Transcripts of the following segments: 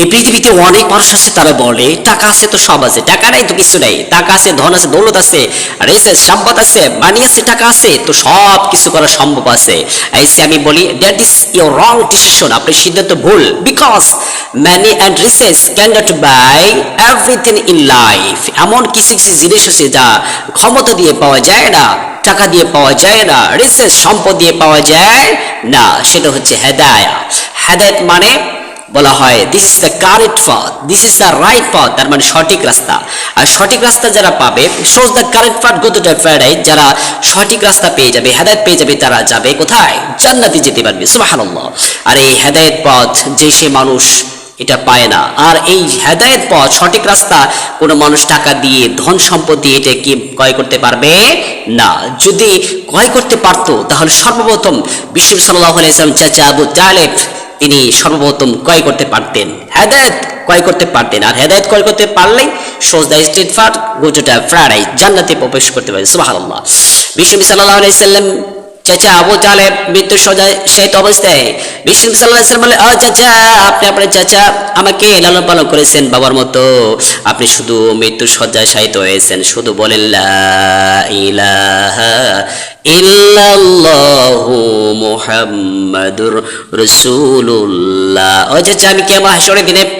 এই পৃথিবীতে অনেক মানুষ আছে, তারা বলে, টাকা আছে তো সব আছে, টাকা নাই তো কিছু নাই, টাকা আছে, ধন আছে, দৌলত আছে, রেসে সম্পদ আছে মানি আছে, টাকা আছে, তো সব কিছু করা সম্ভব আছে। আইসে আমি বলি that is your wrong decision আপনি সিদ্ধান্ত ভুল because money and riches can not buy everything in life এমন কিছু কিছু জিনিস আছে যা ক্ষমতা দিয়ে পাওয়া যায় না, টাকা দিয়ে পাওয়া যায় না রিসেস সম্পদ দিয়ে পাওয়া যায় না, সেটা হচ্ছে হেদায়া হেদায়ত মানে বলা হয় দিস ইজ দ্য কারেক্ট পথ দিস ইজ দ্য রাইট পথ তার মানে সঠিক রাস্তা। আর সঠিক রাস্তা যারা পাবে সোজ দ্য কারেক্ট পথ গো টু দ্য প্যারাডাইস যারা সঠিক রাস্তা পেয়ে যাবে, হেদায়ত পেয়ে যাবে, তারা যাবে কোথায়? জান্নাতে যেতে পারবে। সুবহানাল্লাহ। আর এই হেদায়ত পথ, যে সে মানুষ এটা পায় না। আর এই হেদায়েত পথ, সঠিক রাস্তা কোনো মানুষ টাকা দিয়ে, ধন সম্পদ দিয়ে এটা কি ক্রয় করতে পারবে? না। যদি ক্রয় করতে পারতো, তাহলে সর্বপ্রথম বিশ্ব সাল্লাহ আলাইসলাম চাচা আবু তালেব তিনি সর্বপ্রথম ক্রয় করতে পারতেন। হেদায়ত ক্রয় করতে পারতেন। আর হেদায়ত ক্রয় করতে পারলেই সোজ দ্য স্টেট ফার গোজোটা রাইস জান্নাতে প্রবেশ করতে পারে সুবাহ বিশ্ব সাল্লাহ আলাইসাল্লাম চাচা আবু তালেব মৃত্যু সজায় সেই অবস্থায় বিষ্ণু সাল্লাহ সাল্লাম বলে "আ, চাচা আপনি আপনার চাচা আমাকে লালন পালন করেছেন বাবার মতো। আপনি শুধু মৃত্যু সজ্জায় শায়িত হয়েছেন। শুধু বলেন ইলাহা ইল্লাল্লাহু ও চাচা আমি কেমন হাসরে দিনে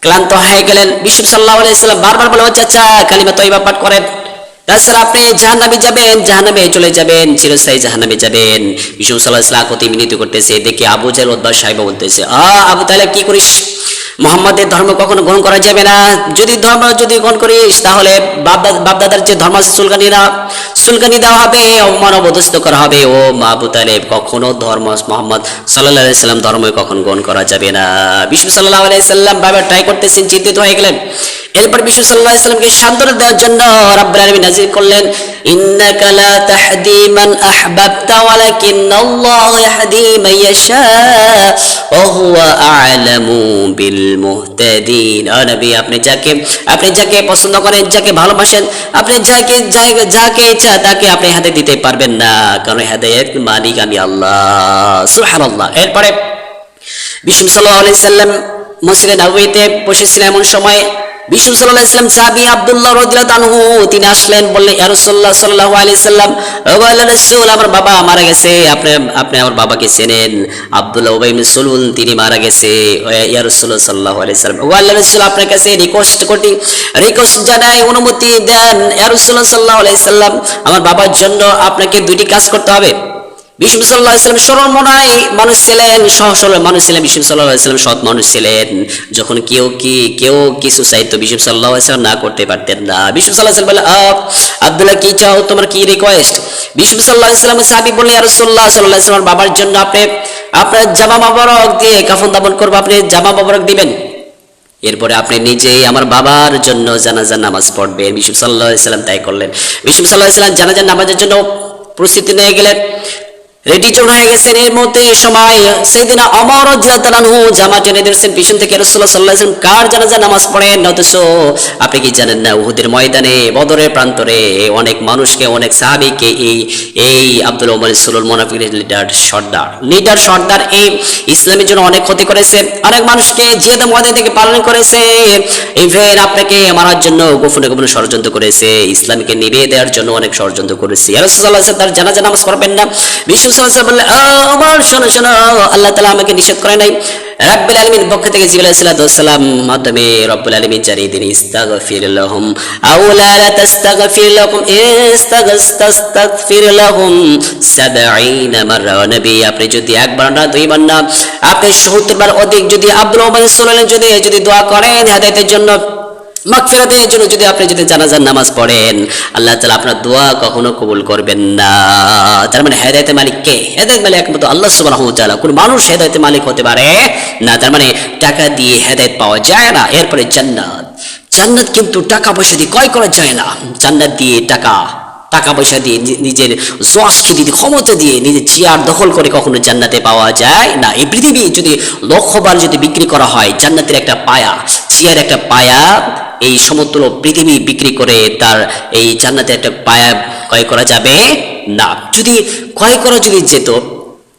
ক্লান্ত হয়ে গেলেন। বিশ্ব সাল্লাহ আলাইসাল্লাম বারবার বলে হচ্ছে আচ্ছা কালিমা তৈবা পাঠ করেন। তাছাড়া আপনি জাহান্নামে যাবেন জাহানাবে চলে যাবেন, চিরস্থায়ী জাহানাবে যাবেন। বিষ্ণু সাল্লাহ ইসলাম প্রতি মিনিত করতেছে, দেখে আবু জাল উদ্বাস সাহেব বলতেছে, আ, আবু তাহলে কি করিস? মোহাম্মদের ধর্ম কখনো গ্রহণ করা যাবে না। যদি ধর্ম যদি গ্রহণ করিস, তাহলে বাপদা- বাপদাদার যে ধর্ম সুলকানিরা সুলকানি দেওয়া হবে অপমান অবদস্থ করা হবে। ও আবু তালেব, কখনো ধর্ম মোহাম্মদ সাল্লাহ সাল্লাম ধর্ম কখন গ্রহণ করা যাবে না। বিষ্ণু সাল্লাহ আলাইসাল্লাম বাবা ট্রাই করতেছেন, চিন্তিত হয়ে গেলেন। এরপর বিষ্ণু সাল্লাহ সাল্লামকে সান্ত্বনা দেওয়ার জন্য রাব্বুল আলামিন নাজির করলেন তাহদি মান আহবাবতা, ওয়ালাকিন্নাল্লাহ ইয়াহদি মান ইয়াশা। ওয়া যাকে ইচ্ছা, তাকে আপনি হাতে দিতে পারবেন না। কারণ আমি এরপরে বিষ্ণু সাল্লাম মসজিদে নবীতে বসেছিলেন এমন সময়। বিষ্ণু সাল্লাল্লাহু আলাইহি সাল্লাম সাহাবী আব্দুল্লাহ আনহু, তিনি আসলেন, বললেন সাল্লাম, ও আমার বাবা মারা গেছে, আপনি আপনি আমার বাবাকে চেনেন। আব্দুল্লাহ ইবনে সুলুল, তিনি মারা গেছে ইয়া ও আল্লাহ রাসূল, আপনার কাছে রিকোয়েস্ট করি রিকোয়েস্ট জানাই অনুমতি দেন, ইয়া রাসূলুল্লাহ সাল্লাল্লাহু সাল্লাম, আমার বাবার জন্য আপনাকে দুইটি কাজ করতে হবে। মানুষ ছিলেন মানুষ ছিলেন সৎ মানুষ ছিলেন। যখন কেউ কি, কেউ কিছু না করতে পারতেন না। আবদুল্লাহ, কি চাও তোমার কি রিকোয়েস্ট সাহাবি আর সাল্লাহ বাবার জন্য আপনি, আপনার জামা মাবরক দিয়ে কাফন দাপন করব, আপনি জামা মাবরক দিবেন। এরপরে আপনি নিজেই আমার বাবার জন্য জানাজার নামাজ পড়বেন। বিষ্ণু সাল্লাহ ইসলাম তাই করলেন। বিষ্ণু সাল্লাহ ইসলাম জানাজার নামাজের জন্য প্রস্তুতি নিয়ে গেলেন। রেডি চোর হয়ে গেছেন এর মধ্যে সময় সেদিন অমর জিয়াতানহু জামা টেনে দিয়েছেন, পিছন থেকে রসুল্লাহ সাল্লাহ কার জানাজা নামাজ পড়েন? অথচ আপনি কি জানেন না, উহুদের ময়দানে, বদরের প্রান্তরে অনেক মানুষকে, অনেক সাহাবিকে এই এই আব্দুল ওমর সুলুল মোনাফিক লিডার সর্দার লিডার সর্দার এই ইসলামের জন্য অনেক ক্ষতি করেছে, অনেক মানুষকে জিয়াদ ময়দান থেকে পালন করেছে। ইভেন আপনাকে মারার জন্য, গোপনে গোপনে ষড়যন্ত্র করেছে, ইসলামকে নিভিয়ে দেওয়ার জন্য অনেক ষড়যন্ত্র করেছে। ওয়াসাল্লাম তার জানাজা নামাজ পড়বেন না। বিশ্ব আমার শোনো শোনো, আল্লাহ তাআলা আমাকে নিষেধ করে নাই। রাব্বুল আলামিন পক্ষ থেকে আলাইহিস সালাম মাধ্যমে রব্বুল আলামিন জানিয়ে দিন, ইস্তাগফির লাহুম। আও লা তাস্তাগফির লাহুম। ইস্তাগফির লাহুম। 70 মাররা নবী, আপনি যদি একবার না, দুইবার না, আপনি 70 বার অধিক যদি আব্দুল যদি যদি দোয়া করেন হেদায়েতের জন্য মাগফিরাতের জন্য যদি আপনি যদি জানাজার নামাজ পড়েন, আল্লাহ তাআলা আপনার দোয়া কখনো কবুল করবেন না। তার মানে হেদায়েতের মালিক কে? হেদায়েত মালিক একমাত্র আল্লাহ তাআলা। কোন মানুষ হেদায়েতের মালিক হতে পারে না, তার মানে টাকা দিয়ে হেদায়েত পাওয়া যায় না, এরপরে জান্নাত। জান্নাত কিন্তু টাকা পয়সা দিয়ে ক্রয় করা যায় না। জান্নাত দিয়ে টাকা টাকা পয়সা দিয়ে নিজের জস খেতে দিয়ে, ক্ষমতা দিয়ে নিজের চেয়ার দখল করে কখনো জান্নাতে পাওয়া যায় না। এই পৃথিবী যদি লক্ষবার যদি বিক্রি করা হয়, জান্নাতের একটা পায়া চেয়ার একটা পায়া এই সমতুল্য পৃথিবী বিক্রি করে তার এই জান্নাতে একটা পায়া ক্রয় করা যাবে? না। যদি ক্রয় করা যদি যেত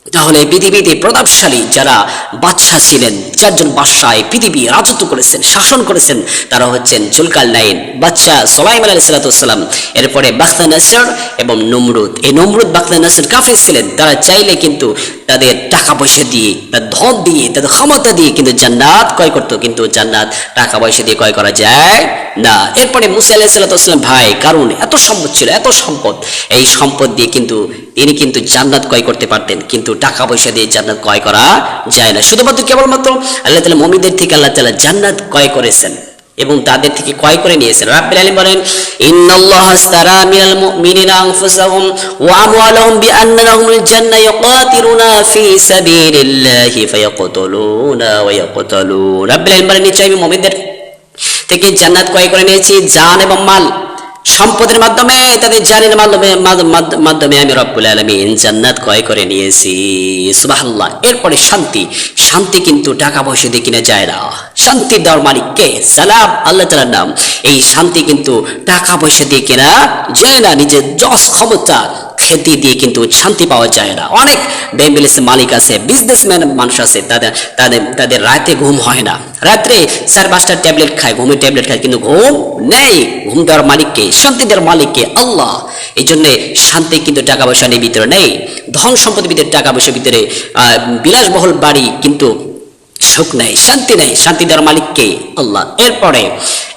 তাহলে পৃথিবীতে প্রতাপশালী যারা বাদশাহ ছিলেন, চারজন বাদশাহ পৃথিবী রাজত্ব করেছেন, শাসন করেছেন, তারা হচ্ছেন জুলকাল নাইন, বাদশাহ সোলাইম আলাহ সাল্লাতাম এরপরে বাখতা নাসর এবং নমরুদ। এই নমরুদ বাখতা নাসর কাফির ছিলেন, তারা চাইলে কিন্তু তাদের টাকা পয়সা দিয়ে তার ধন দিয়ে, তাদের ক্ষমতা দিয়ে কিন্তু জান্নাত ক্রয় করতো, কিন্তু জান্নাত টাকা পয়সা দিয়ে ক্রয় করা যায় না। এরপরে মুসা আলাহ সাল্লাতাম ভাই কারণ এত সম্পদ ছিল, এত সম্পদ। এই সম্পদ দিয়ে কিন্তু তিনি কিন্তু জান্নাত ক্রয় করতে পারতেন, কিন্তু টাকা পয়সা দিয়ে জান্নাত ক্রয় করা যায় না। শুধুমাত্র কেবলমাত্র আল্লাহ তালা মমিদের থেকে আল্লাহ তালা জান্নাত ক্রয় করেছেন এবং তাদের থেকে ক্রয় করে নিয়েছেন। বলেন, ইন্নাল্লাহ মিনাল মুমিনিনা আনফুসাহুম ওয়া আমওয়ালাহুম জান্নাহ ফায়াকতুলুনা ওয়া বলেন, নিশ্চয়ই আমি মুমিনদের থেকে জান্নাত ক্রয় করে নিয়েছি, জান এবং মাল। সম্পদের মাধ্যমে, তাদের জানের মাধ্যমে মাধ্যমে আমি রব্বুল আলমিন জান্নাত ক্রয় করে নিয়েছি। সুবাহাল্লাহ এরপরে শান্তি। শান্তি কিন্তু টাকা পয়সা দিয়ে কিনা যায় না। শান্তি দেওয়ার মালিক কে? সালাম। আল্লাহ তালার নাম। এই শান্তি কিন্তু টাকা পয়সা দিয়ে কিনা যায় না। নিজের যশ ক্ষমতা খেতে দিয়ে কিন্তু শান্তি পাওয়া যায় না। অনেক বেম্বিলিসের মালিক আছে বিজনেসম্যান মানুষ আছে, তাদের তাদের তাদের রাতে ঘুম হয় না। রাত্রে চার পাঁচটা ট্যাবলেট খায়, ঘুমের ট্যাবলেট খায়, কিন্তু ঘুম নেই। ঘুম দেওয়ার মালিককে, শান্তি দেওয়ার মালিককে আল্লাহ। এই জন্যে শান্তি কিন্তু টাকা পয়সা নেই ভিতরে নেই। ধন সম্পদের ভিতরে, টাকা পয়সার ভিতরে বিলাসবহুল বাড়ি কিন্তু সুখ নেই, শান্তি নেই। শান্তি দেওয়ার মালিককে আল্লাহ। এরপরে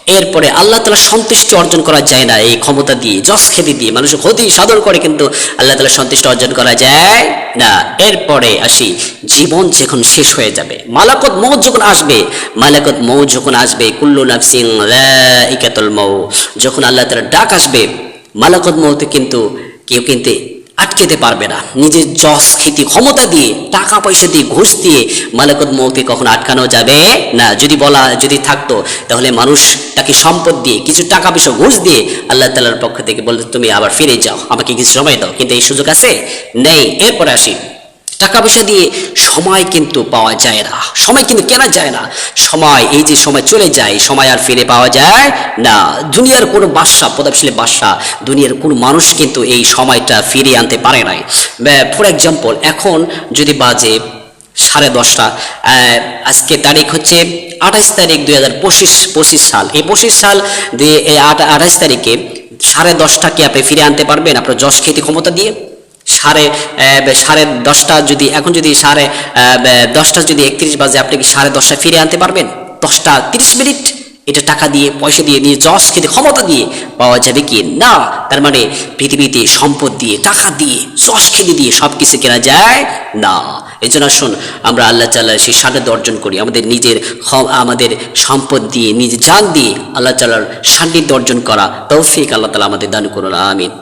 এরপরে আল্লাহ তালা সন্তুষ্টি অর্জন করা যায় না এই ক্ষমতা দিয়ে, যশ খেতে দিয়ে, মানুষের ক্ষতি সাধন করে কিন্তু আল্লাহ তালা সন্তুষ্ট অর্জন করা যায় না। এরপরে আসি, জীবন যখন শেষ হয়ে যাবে, মালাকত মৌ যখন আসবে, মালাকত মৌ যখন আসবে, কুল্লু নাফসিং ইকাতুল মৌ যখন আল্লাহ তালা ডাক আসবে, মালাকত মৌতে কিন্তু কেউ কিন্তু আটকেতে পারবে না। নিজের জস খ্যাতি, ক্ষমতা দিয়ে, টাকা পয়সা দিয়ে ঘুষ দিয়ে মালেকত মৌকে কখনো আটকানো যাবে না। যদি বলা, যদি থাকতো, তাহলে মানুষ তাকে সম্পদ দিয়ে, কিছু টাকা পয়সা ঘুষ দিয়ে আল্লাহ তালার পক্ষ থেকে বলতে, তুমি আবার ফিরে যাও, আমাকে কিছু সময় দাও। কিন্তু এই সুযোগ আছে? নেই। এরপরে আসি। টাকা পয়সা দিয়ে সময় কিন্তু পাওয়া যায় না। সময় কিন্তু কেনা যায় না। সময়, এই যে সময় চলে যায়, সময় আর ফিরে পাওয়া যায় না। দুনিয়ার কোনো বাদশা প্রতাপশালী বাদশা, দুনিয়ার কোনো মানুষ কিন্তু এই সময়টা ফিরিয়ে আনতে পারে নাই। ফর এক্সাম্পল এখন যদি বাজে সাড়ে দশটা আজকে তারিখ হচ্ছে আঠাশ তারিখ দুই হাজার পঁচিশ পঁচিশ সাল। এই পঁচিশ সাল দিয়ে, এই আঠাশ তারিখে সাড়ে দশটা কি আপনি ফিরে আনতে পারবেন আপনার যশ খেতে ক্ষমতা দিয়ে। সাড়ে সাড়ে দশটা যদি, এখন যদি সাড়ে দশটা যদি একত্রিশ বাজে, আপনি কি সাড়ে দশটা ফিরে আনতে পারবেন? দশটা তিরিশ মিনিট। এটা টাকা দিয়ে, পয়সা দিয়ে, নিয়ে যশ খেতে ক্ষমতা দিয়ে পাওয়া যাবে কি? না। তার মানে পৃথিবীতে সম্পদ দিয়ে, টাকা দিয়ে যশ খেতে দিয়ে সব কিছু কেনা যায় না। এই জন্য আসুন, আমরা আল্লাহ তাল্লাহ সেই সান্নিধ্য অর্জন করি। আমাদের নিজের আমাদের সম্পদ দিয়ে নিজের জান দিয়ে আল্লাহ তাল্লাহর সান্নিধ্য অর্জন করা তৌফিক আল্লাহ তালা আমাদের দান করুন। আমিন।